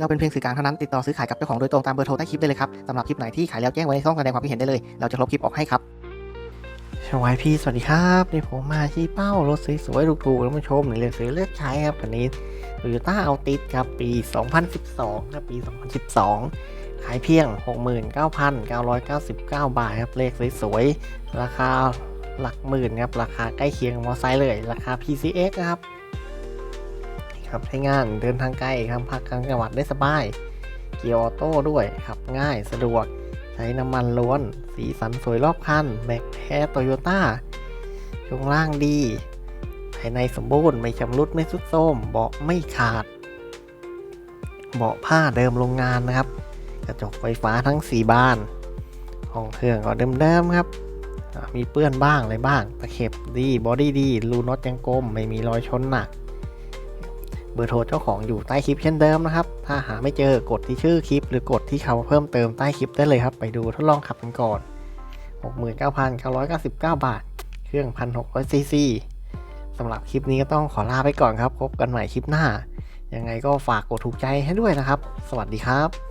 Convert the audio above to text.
เราเป็นเพียงสื่อกลางเท่านั้นติดต่อซื้อขายกับเจ้าของโดยตรงตามเบอร์โทรใต้คลิปได้เลยครับสำหรับคลิปไหนที่ขายแล้วแจ้งไว้ในช่องแสดงความคิดเห็นได้เลย เราจะลบคลิปออกให้ครับสวัสดีพี่สวัสดีครับนี่ผมมาที่เป้ารถสวยๆถูกๆแล้วมาชมเลือกซื้อเลือกใช้ครับคันนี้ Toyota Altis ครับปี 2012ครับปี 2012 ขายเพียง 69,999 บาทครับเลขสวยๆราคาหลักหมื่นครับราคาใกล้เคียงมอไซค์เลย ราคา PCX นะครับ ครับใช้งานเดินทางไกลครับพักกลางจังหวัดได้สบาย เกียร์ออโต้ด้วยขับง่ายสะดวก ใช้น้ำมันล้วน สีสันสวยรอบคันแม็กแท้โตโยต้าช่วงล่างดี ภายในสมบูรณ์ไม่ชำรุดไม่สุดโทรมเบาะไม่ขาด เบาะผ้าเดิมโรงงานนะครับ กระจกไฟฟ้าทั้ง 4 บาน ห้องเครื่องก็เดิมๆครับมีเปื้อนบ้างอะไรบ้าง ตะเข็บดี บอดี้ดี รูน็อตยังกลม ไม่มีรอยชนหนัก เบอร์โทรเจ้าของอยู่ใต้คลิปเช่นเดิมนะครับ ถ้าหาไม่เจอกดที่ชื่อคลิป หรือกดที่คำเพิ่มเติมใต้คลิปได้เลยครับ ไปดูทดลองขับกันก่อน 69,999 บาท เครื่อง 1,600ซีซีสำหรับคลิปนี้ก็ต้องขอลาไปก่อนครับ พบกันใหม่คลิปหน้า ยังไงก็ฝากกดถูกใจให้ด้วยนะครับ สวัสดีครับ